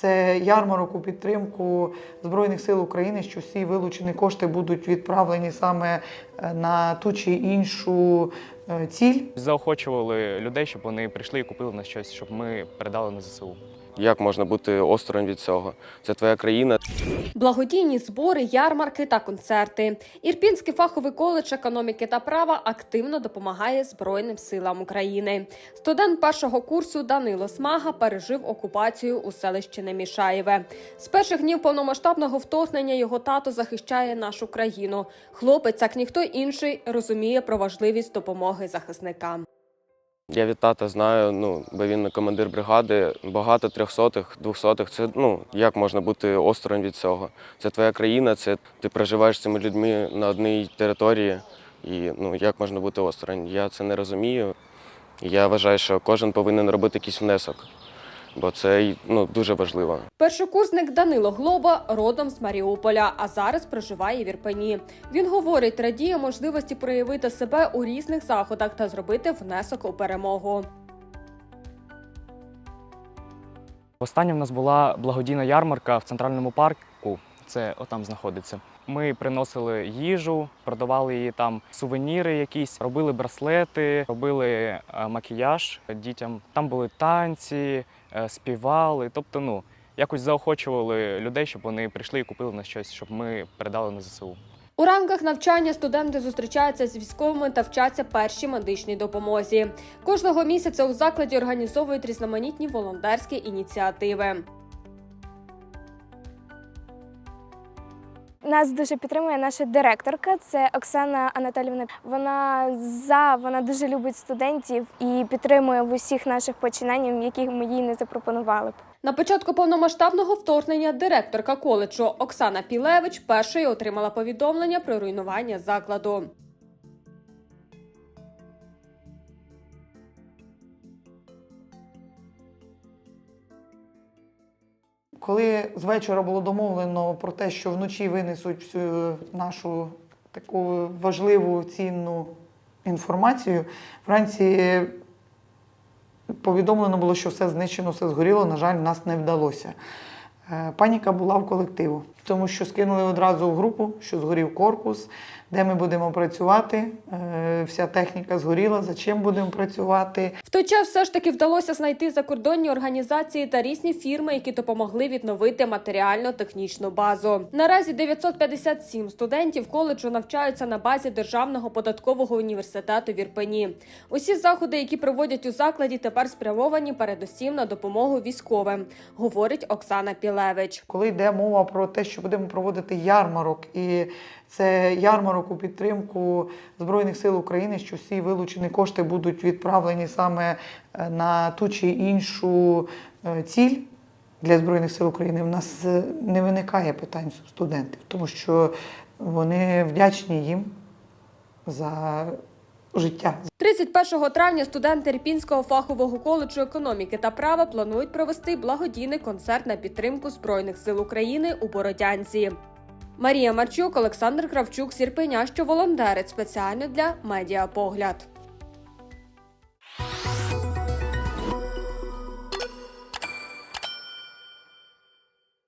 Це ярмарок у підтримку Збройних сил України, що всі вилучені кошти будуть відправлені саме е, на ту чи іншу е, ціль. Заохочували людей, щоб вони прийшли і купили на щось, щоб ми передали на ЗСУ. Як можна бути осторонь від цього? Це твоя країна, Благодійні збори, ярмарки та концерти. Ірпінський фаховий коледж економіки та права активно допомагає Збройним силам України. Студент першого курсу Данило Смага пережив окупацію у селищі Немішаєве. З перших днів повномасштабного вторгнення його тато захищає нашу країну. Хлопець, як ніхто інший, розуміє про важливість допомоги захисникам. Я від тата знаю, ну, бо він командир бригади, багато трьохсотих, двохсотих. Це ну як можна бути осторонь від цього? Це твоя країна, це ти проживаєш з цими людьми на одній території. І ну як можна бути осторонь? Я це не розумію. Я вважаю, що кожен повинен робити якийсь внесок, бо це ну, дуже важливо. Першокурсник Данило Глоба родом з Маріуполя, а зараз проживає в Ірпені. Він говорить, радіє можливості проявити себе у різних заходах та зробити внесок у перемогу. Останнє в нас була благодійна ярмарка в центральному парку. Це отам знаходиться. Ми приносили їжу, продавали її там сувеніри, якісь робили браслети, робили е, макіяж дітям. Там були танці, е, співали. Тобто, ну якось заохочували людей, щоб вони прийшли і купили в нас щось, щоб ми передали на ЗСУ. У рамках навчання студенти зустрічаються з військовими та вчаться першій медичній допомозі. Кожного місяця у закладі організовують різноманітні волонтерські ініціативи. Нас дуже підтримує наша директорка, це Оксана Анатолівна. Вона за вона дуже любить студентів і підтримує в усіх наших починаннях, які ми їй не запропонували б. На початку повномасштабного вторгнення директорка коледжу Оксана Пілевич першою отримала повідомлення про руйнування закладу. Коли з вечора було домовлено про те, що вночі винесуть всю нашу таку важливу цінну інформацію, вранці повідомлено було, що все знищено, все згоріло. На жаль, нас не вдалося. Е, Паніка була в колективу, тому що скинули одразу в групу, що згорів корпус, де ми будемо працювати. Е, Вся техніка згоріла, за чим будемо працювати. В той час все ж таки вдалося знайти закордонні організації та різні фірми, які допомогли відновити матеріально-технічну базу. Наразі 957 студентів коледжу навчаються на базі Державного податкового університету в Ірпені. Усі заходи, які проводять у закладі, тепер спрямовані передусім на допомогу військовим, говорить Оксана Пілевич. Коли йде мова про те, що будемо проводити ярмарок, і це ярмарок у підтримку Збройних сил України, що всі вилучені кошти будуть відправлені саме е, на ту чи іншу е, ціль для Збройних сил України, в нас е, не виникає питань студентів, тому що вони вдячні їм за життя, 31 травня студенти Ріпінського фахового коледжу економіки та права планують провести благодійний концерт на підтримку Збройних сил України у Бородянці. Марія Марчук, Олександр Кравчук, Сірпеня, що волонтерить спеціально для медіапогляд.